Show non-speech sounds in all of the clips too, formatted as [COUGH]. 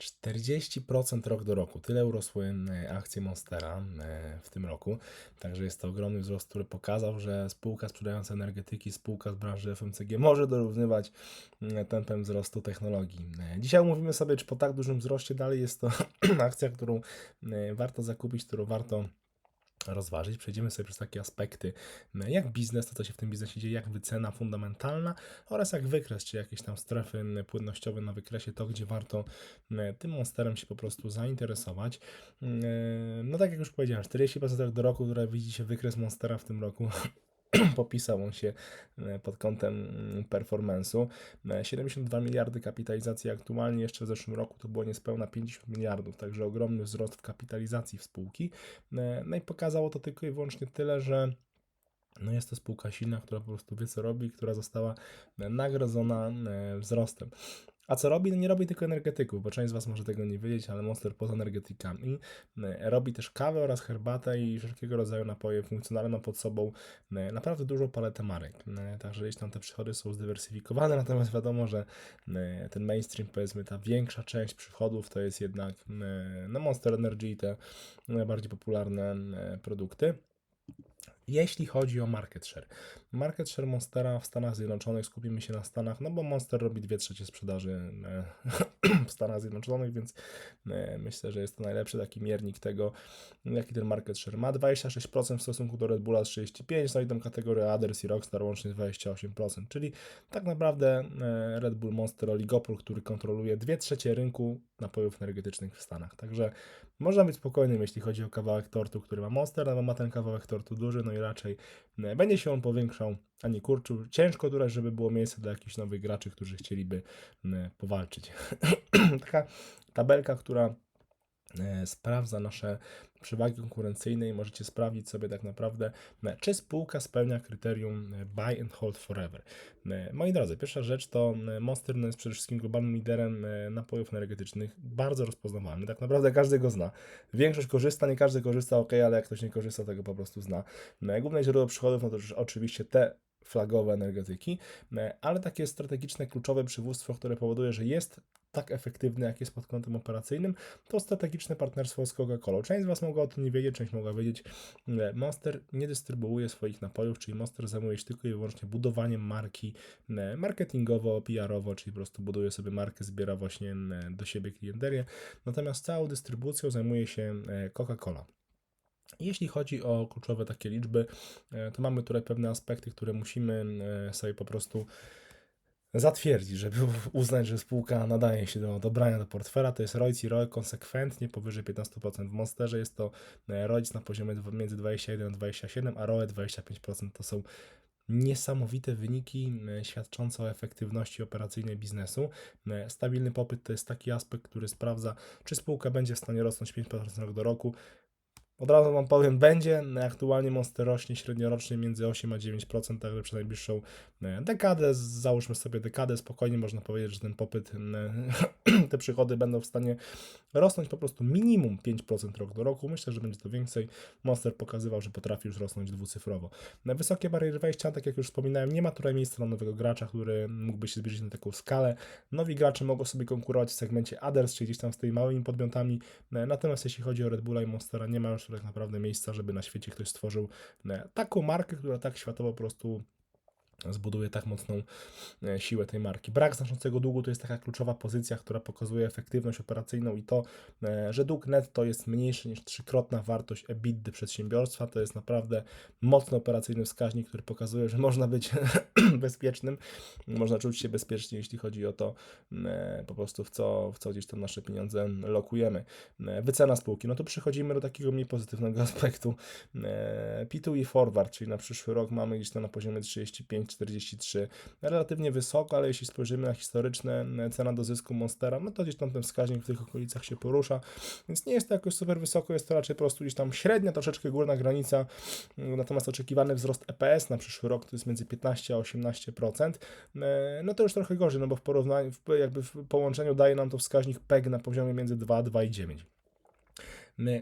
40% rok do roku. Tyle urosły e, akcje Monstera e, w tym roku. Także jest to ogromny wzrost, który pokazał, że spółka sprzedająca energetyki, spółka z branży FMCG może dorównywać e, tempem wzrostu technologii. Dzisiaj omówimy sobie, czy po tak dużym wzroście dalej jest to [CLEARS THROAT] akcja, którą warto zakupić, którą warto rozważyć. Przejdziemy sobie przez takie aspekty, m, jak biznes, to co się w tym biznesie dzieje, jak wycena fundamentalna oraz jak wykres, czy jakieś tam strefy m, płynnościowe na wykresie, to gdzie warto m, tym monsterem się po prostu zainteresować. No tak jak już powiedziałem, 40% do roku, które widzicie wykres monstera w tym roku. [LAUGHS] [CLEARS THROAT] Popisał on się e, pod kątem mm, performance'u. E, 72 miliardy kapitalizacji aktualnie, jeszcze w zeszłym roku to było niespełna 50 miliardów, także ogromny wzrost w kapitalizacji w spółki. E, No i pokazało to tylko i wyłącznie tyle, że no jest to spółka silna, która po prostu wie co robi, która została e, nagrodzona e, wzrostem. A co robi? No nie robi tylko energetyków, bo część z Was może tego nie wiedzieć, ale Monster poza energetykami robi też kawę oraz herbatę i wszelkiego rodzaju napoje funkcjonalne. Ma pod sobą naprawdę dużą paletę marek. Także gdzieś tam te przychody są zdywersyfikowane, [LAUGHS] natomiast wiadomo, że ten mainstream, powiedzmy, ta większa część przychodów to jest jednak no Monster Energy i te najbardziej popularne produkty. Jeśli chodzi o market share. Market share Monstera w Stanach Zjednoczonych, skupimy się na Stanach, no bo Monster robi 2 trzecie sprzedaży e, [CLEARS THROAT] w Stanach Zjednoczonych, więc e, myślę, że jest to najlepszy taki miernik tego, jaki ten market share ma. 26% w stosunku do Red Bulla z 35%, no i tam i Rockstar łącznie 28%, czyli tak naprawdę e, Red Bull Monster Oligopol, który kontroluje 2 trzecie rynku napojów energetycznych w Stanach. Także można być spokojnym, jeśli chodzi o kawałek tortu, który ma Monster, no bo ma ten kawałek tortu duży, no i raczej e, będzie się on powiększał, a nie kurczył. Ciężko tutaj, żeby było miejsce dla jakichś nowych graczy, którzy chcieliby m, powalczyć. [CLEARS THROAT] Taka tabelka, która e, sprawdza nasze przewagi konkurencyjne i możecie sprawdzić sobie tak naprawdę, e, czy spółka spełnia kryterium e, buy and hold forever. E, Moi drodzy, pierwsza rzecz to e, Monster jest przede wszystkim globalnym liderem e, napojów energetycznych, bardzo rozpoznawalny, tak naprawdę każdy go zna. Większość korzysta, nie każdy korzysta, ok, ale jak ktoś nie korzysta, to go po prostu zna. E, Główne źródło przychodów, no to oczywiście te flagowe energetyki, e, ale takie strategiczne, kluczowe przywództwo, które powoduje, że jest tak efektywny, jak jest pod kątem operacyjnym, to strategiczne partnerstwo z Coca-Colą. Część z Was mogła o tym nie wiedzieć, część mogła wiedzieć. e, Monster nie dystrybuuje swoich napojów, czyli Monster zajmuje się tylko i wyłącznie budowaniem marki e, marketingowo, PR-owo, czyli po prostu buduje sobie markę, zbiera właśnie do siebie klienterię. Natomiast całą dystrybucją zajmuje się Coca-Cola. Jeśli chodzi o kluczowe takie liczby, e, to mamy tutaj pewne aspekty, które musimy e, sobie po prostu zatwierdzić, żeby [LAUGHS] uznać, że spółka nadaje się do dobrania do portfela. To jest ROIC i ROE konsekwentnie powyżej 15%. W Monsterze jest to e, ROIC na poziomie między 21 a 27, a ROE 25%. To są niesamowite wyniki świadczące o efektywności operacyjnej biznesu. Stabilny popyt to jest taki aspekt, który sprawdza, czy spółka będzie w stanie rosnąć 5% rok do roku. Od razu Wam powiem, będzie. Aktualnie Monster rośnie średniorocznie między 8 a 9%, także przez najbliższą e, dekadę, załóżmy sobie dekadę, spokojnie można powiedzieć, że ten popyt, e, [CLEARS THROAT] te przychody będą w stanie rosnąć po prostu minimum 5% rok do roku. Myślę, że będzie to więcej. Monster pokazywał, że potrafi już rosnąć dwucyfrowo. Na wysokie bariery wejścia, tak jak już wspominałem, nie ma tutaj miejsca na nowego gracza, który mógłby się zbliżyć na taką skalę. Nowi gracze mogą sobie konkurować w segmencie others, czyli gdzieś tam z tymi małymi podmiotami. E, Natomiast jeśli chodzi o Red Bulla i Monstera, nie ma już tak naprawdę miejsca, żeby na świecie ktoś stworzył e, taką markę, która tak światowo po prostu zbuduje tak mocną e, siłę tej marki. Brak znaczącego długu to jest taka kluczowa pozycja, która pokazuje efektywność operacyjną i to, e, że dług netto jest mniejszy niż trzykrotna wartość EBITDA przedsiębiorstwa. To jest naprawdę mocno operacyjny wskaźnik, który pokazuje, że można być [CLEARS THROAT] bezpiecznym, można czuć się bezpiecznie, jeśli chodzi o to e, po prostu w co, w co gdzieś tam nasze pieniądze lokujemy. Wycena spółki, no to przechodzimy do takiego mniej pozytywnego [LAUGHS] aspektu. P2 i forward, czyli na przyszły rok mamy gdzieś tam na poziomie 35-43, relatywnie wysoko, ale jeśli spojrzymy na historyczne e, cena do zysku Monstera, no to gdzieś tam ten wskaźnik w tych okolicach się porusza, więc nie jest to jakoś super wysoko, jest to raczej po prostu gdzieś tam średnia, troszeczkę górna granica, natomiast oczekiwany wzrost EPS na przyszły rok to jest między 15 a 18%, E, no to już trochę gorzej, no bo w porównaniu, jakby w połączeniu daje nam to wskaźnik PEG na poziomie między 2 a 2,9.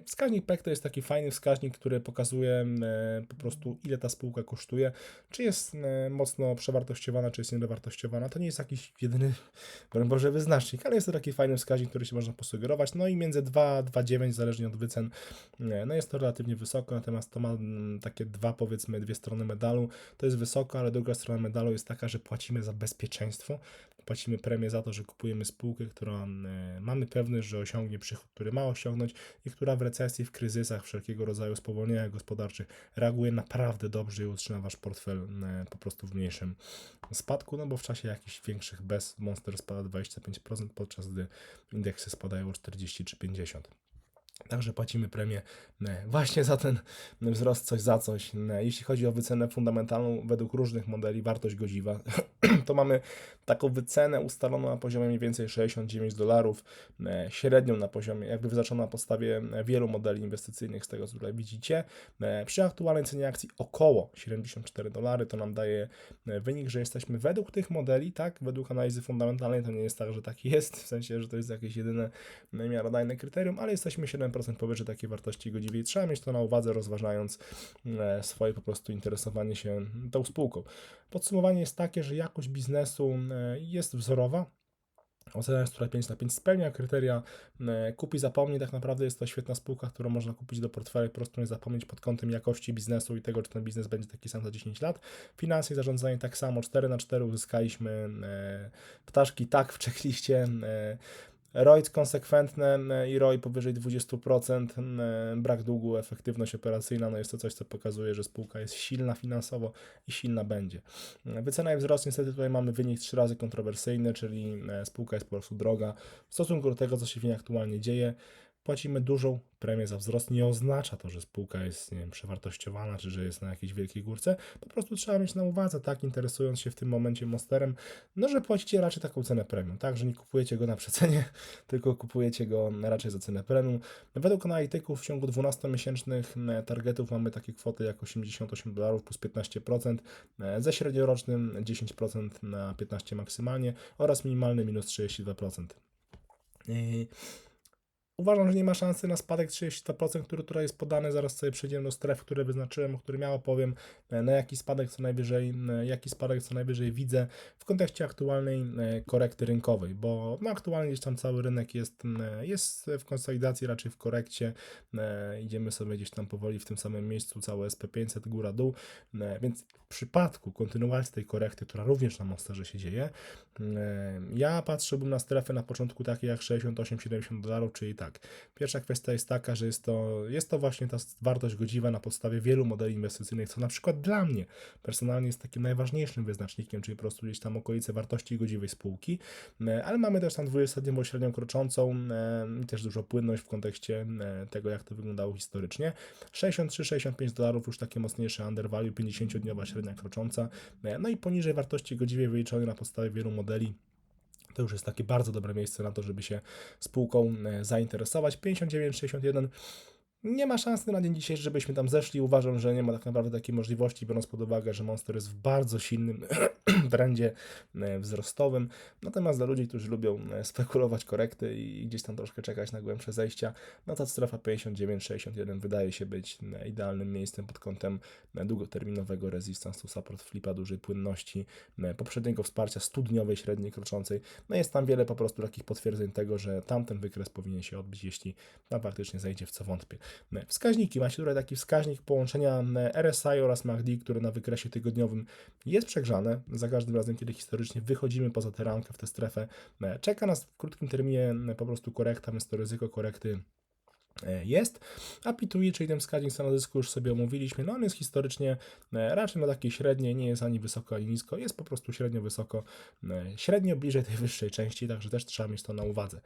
Wskaźnik PEC to jest taki fajny wskaźnik, który pokazuje e, po prostu ile ta spółka kosztuje, czy jest e, mocno przewartościowana, czy jest niedowartościowana. To nie jest jakiś jedyny, broń Boże, wyznacznik, ale jest to taki fajny wskaźnik, który się można posugerować. No i między 2 a 2,9 zależnie od wycen, e, no jest to relatywnie wysoko, natomiast to ma takie dwa, powiedzmy, dwie strony medalu. To jest wysoko, ale druga strona medalu jest taka, że płacimy za bezpieczeństwo, płacimy premię za to, że kupujemy spółkę, która e, mamy pewność, że osiągnie przychód, który ma osiągnąć i która w recesji, w kryzysach, wszelkiego rodzaju spowolnieniach gospodarczych reaguje naprawdę dobrze i utrzyma wasz portfel e, po prostu w mniejszym spadku, no bo w czasie jakichś większych bez Monster spada 25%, podczas gdy indeksy spadają o 40 czy 50. Także płacimy premię e, właśnie za ten wzrost, coś za coś. E, Jeśli chodzi o wycenę fundamentalną, według różnych modeli, wartość godziwa, [CLEARS THROAT] to mamy taką wycenę ustaloną na poziomie mniej więcej 69 dolarów, e, średnią na poziomie, jakby wyznaczoną na podstawie wielu modeli inwestycyjnych, z tego co tutaj widzicie. Przy aktualnej cenie akcji około 74 dolary, to nam daje wynik, że jesteśmy według tych modeli, tak, według analizy fundamentalnej, to nie jest tak, że tak jest, w sensie, że to jest jakieś jedyne miarodajne kryterium, ale jesteśmy 7% powyżej takiej wartości godziwej. Trzeba mieć to na uwadze, rozważając e, swoje po prostu interesowanie się tą spółką. Podsumowanie jest takie, że jakość biznesu e, jest wzorowa, Ocena jest która 5 na 5 spełnia kryteria e, kupi zapomnij, tak naprawdę jest to świetna spółka, którą można kupić do portfela i po prostu nie zapomnieć pod kątem jakości biznesu i tego, czy ten biznes będzie taki sam za 10 lat. Finanse i zarządzanie tak samo, 4 na 4 uzyskaliśmy ptaszki tak [LAUGHS] w ROI konsekwentne i ROI powyżej 20%, brak długu, efektywność operacyjna, no jest to coś, co pokazuje, że spółka jest silna finansowo i silna będzie. Wycena i wzrost, niestety tutaj mamy wynik trzy razy kontrowersyjny, czyli spółka jest po prostu droga w stosunku do tego, co się w niej aktualnie dzieje płacimy dużą premię za wzrost. Nie oznacza to, że spółka jest nie wiem, przewartościowana, czy że jest na jakiejś wielkiej górce. Po prostu trzeba mieć na uwadze, tak, interesując się w tym momencie Monsterem, no, że płacicie raczej taką cenę premium, tak, że nie kupujecie go na przecenie, [LAUGHS] tylko kupujecie go raczej za cenę premium. Według analityków w ciągu 12-miesięcznych e, targetów mamy takie kwoty jak 88 dolarów plus 15%, e, ze średniorocznym 10% na 15 maksymalnie oraz minimalny minus 32%. Yy. Uważam, że nie ma szansy na spadek 32%, który tutaj jest podany. Zaraz sobie przejdziemy do stref, które wyznaczyłem, o którym ja opowiem, e, na jaki spadek co najwyżej, jaki spadek co najwyżej widzę w kontekście aktualnej e, korekty rynkowej, bo no, aktualnie gdzieś tam cały rynek jest, jest w konsolidacji, raczej w korekcie. E, idziemy sobie gdzieś tam powoli w tym samym miejscu, całe SP500 góra-dół, więc w przypadku kontynuacji tej korekty, która również na Monsterze się dzieje, ja patrzyłbym na strefy na początku takie jak 68-70 dolarów, czyli tak, tak. Pierwsza kwestia jest taka, że jest to, jest to właśnie ta wartość godziwa na podstawie wielu modeli inwestycyjnych, co na przykład dla mnie personalnie jest takim najważniejszym wyznacznikiem, czyli po prostu gdzieś tam okolice wartości godziwej spółki, e, ale mamy też tam 20-dniową średnią kroczącą e, i też dużo płynność w kontekście e, tego, jak to wyglądało historycznie. 63-65 dolarów już takie mocniejsze undervalue, 50-dniowa średnia krocząca, no i poniżej wartości godziwej wyliczonej na podstawie wielu modeli to już jest takie bardzo dobre miejsce na to, żeby się spółką e, zainteresować. 59-61 nie ma szansy na dzień dzisiejszy, żebyśmy tam zeszli. Uważam, że nie ma tak naprawdę takiej możliwości, biorąc pod uwagę, że Monster jest w bardzo silnym [CLEARS THROAT] trendzie e, wzrostowym. Natomiast dla ludzi, którzy lubią e, spekulować korekty i gdzieś tam troszkę czekać na głębsze zejścia, no ta strefa 59-61 wydaje się być e, idealnym miejscem pod kątem długoterminowego rezystansu, support flipa, dużej płynności, poprzedniego wsparcia studniowej, średniej kroczącej. No jest tam wiele po prostu takich potwierdzeń tego, że tamten wykres powinien się odbić, jeśli tam faktycznie zejdzie, w co wątpię. Wskaźniki. Macie tutaj taki wskaźnik połączenia RSI oraz MACD, który na wykresie tygodniowym jest przegrzane. Za każdym razem, kiedy historycznie wychodzimy poza tę ramkę w tę strefę, czeka nas w krótkim terminie po prostu korekta, więc to ryzyko korekty e, jest. A P2E, czyli ten wskaźnik stanowisku już sobie omówiliśmy, no on jest historycznie e, raczej na takiej średniej, nie jest ani wysoko, ani nisko, jest po prostu średnio wysoko, e, średnio bliżej tej wyższej części, także też trzeba mieć to na uwadze.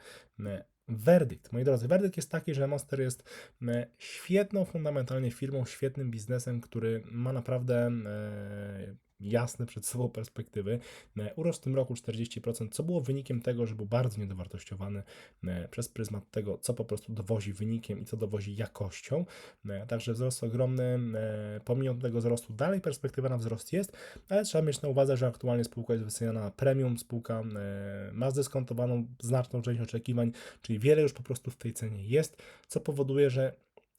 Werdykt, moi drodzy, werdykt jest taki, że Monster jest e, świetną fundamentalnie firmą, świetnym biznesem, który ma naprawdę jasne przed sobą perspektywy. E, Urósł w tym roku 40%, co było wynikiem tego, że był bardzo niedowartościowany e, przez pryzmat tego, co po prostu dowozi wynikiem i co dowozi jakością. E, Także wzrost ogromny. Pomimo tego wzrostu, dalej perspektywa na wzrost jest, ale trzeba mieć na uwadze, że aktualnie spółka jest wyceniana na premium, spółka ma zdyskontowaną znaczną część oczekiwań, czyli wiele już po prostu w tej cenie jest, co powoduje, że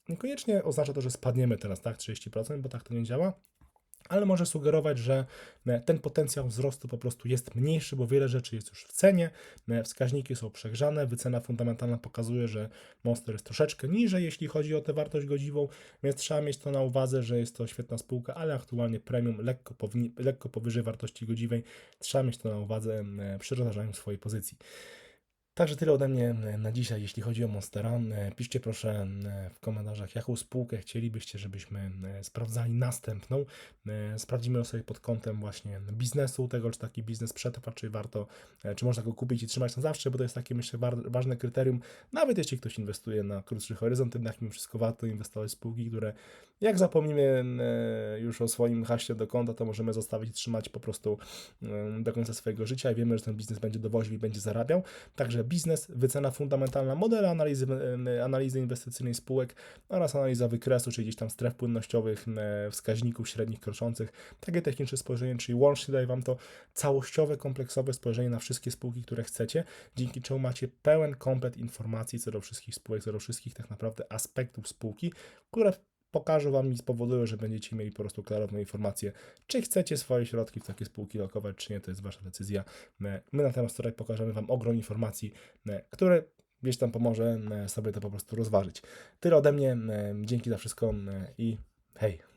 niekoniecznie oznacza to, że spadniemy teraz, tak, 30%, bo tak to nie działa, ale może sugerować, że e, ten potencjał wzrostu po prostu jest mniejszy, bo wiele rzeczy jest już w cenie, e, wskaźniki są przegrzane, wycena fundamentalna pokazuje, że Monster jest troszeczkę niżej, jeśli chodzi o tę wartość godziwą, więc trzeba mieć to na uwadze, że jest to świetna spółka, ale aktualnie premium lekko, lekko powyżej wartości godziwej. Trzeba mieć to na uwadze e, przy rozważaniu swojej pozycji. Także tyle ode mnie e, na dzisiaj, jeśli chodzi o Monstera. E, Piszcie proszę e, w komentarzach, jaką spółkę chcielibyście, żebyśmy sprawdzali następną. Sprawdzimy ją sobie pod kątem właśnie biznesu, tego, czy taki biznes przetrwa, czy warto, czy można go kupić i trzymać na zawsze, bo to jest takie, myślę, ważne kryterium. Nawet jeśli ktoś inwestuje na krótszy horyzont, jednak mimo wszystko warto inwestować w spółki, które jak zapomnimy e, już o swoim haście do konta, to możemy zostawić i trzymać po prostu do końca swojego życia i wiemy, że ten biznes będzie dowoził i będzie zarabiał. Także biznes, wycena fundamentalna, modele analizy, e, analizy inwestycyjnej spółek oraz analiza wykresu, czyli gdzieś tam stref płynnościowych, e, wskaźników średnich kroczących. Takie techniczne spojrzenie, czyli łącznie daje Wam to całościowe, kompleksowe spojrzenie na wszystkie spółki, które chcecie, dzięki czemu macie pełen komplet informacji co do wszystkich spółek, co do wszystkich tak naprawdę aspektów spółki, które pokażę Wam i spowodują, że będziecie mieli po prostu klarowne informacje, czy chcecie swoje środki w takie spółki lokować, czy nie, to jest Wasza decyzja. My natomiast tutaj pokażemy Wam ogrom informacji, e, które gdzieś tam pomoże e, sobie to po prostu rozważyć. Tyle ode mnie, e, dzięki za wszystko i hej!